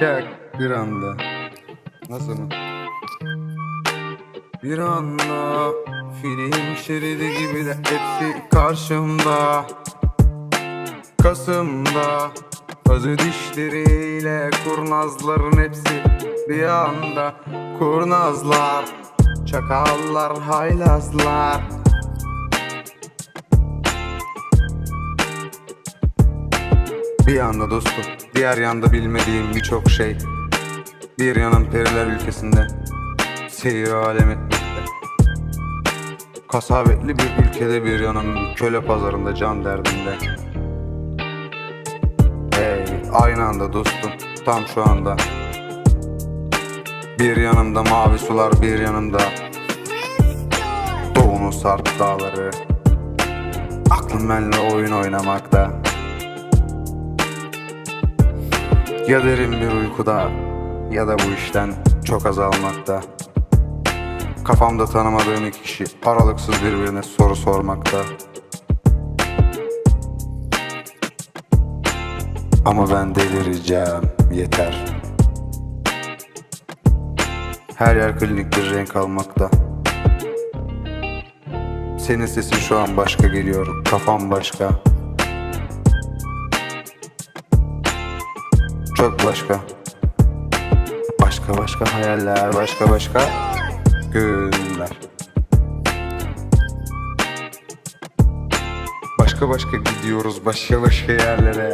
şak bir anda. Nasıl mı? Bir anda film şeridi gibi de hepsi karşımda Kasım'da Özü dişleriyle kurnazların hepsi bir anda Kurnazlar, çakallar, haylazlar Bir yanda dostum, diğer yanda bilmediğim birçok şey. Bir yanım periler ülkesinde Seyir alem etmekte. Kasabetli bir ülkede bir yanım Köle pazarında can derdinde. Hey, aynı anda dostum, tam şu anda. Bir yanımda mavi sular, bir yanımda Doğunun sarp dağları. Aklım benimle oyun oynamakta Ya derin bir uykuda ya da bu işten çok azalmakta Kafamda tanımadığım iki kişi aralıksız birbirine soru sormakta. Ama ben delireceğim yeter. Her yer klinik bir renk almakta. Senin sesin şu an başka geliyor Kafam başka Çok başka. Başka başka hayaller Başka başka günler. Başka başka gidiyoruz başka başka yerlere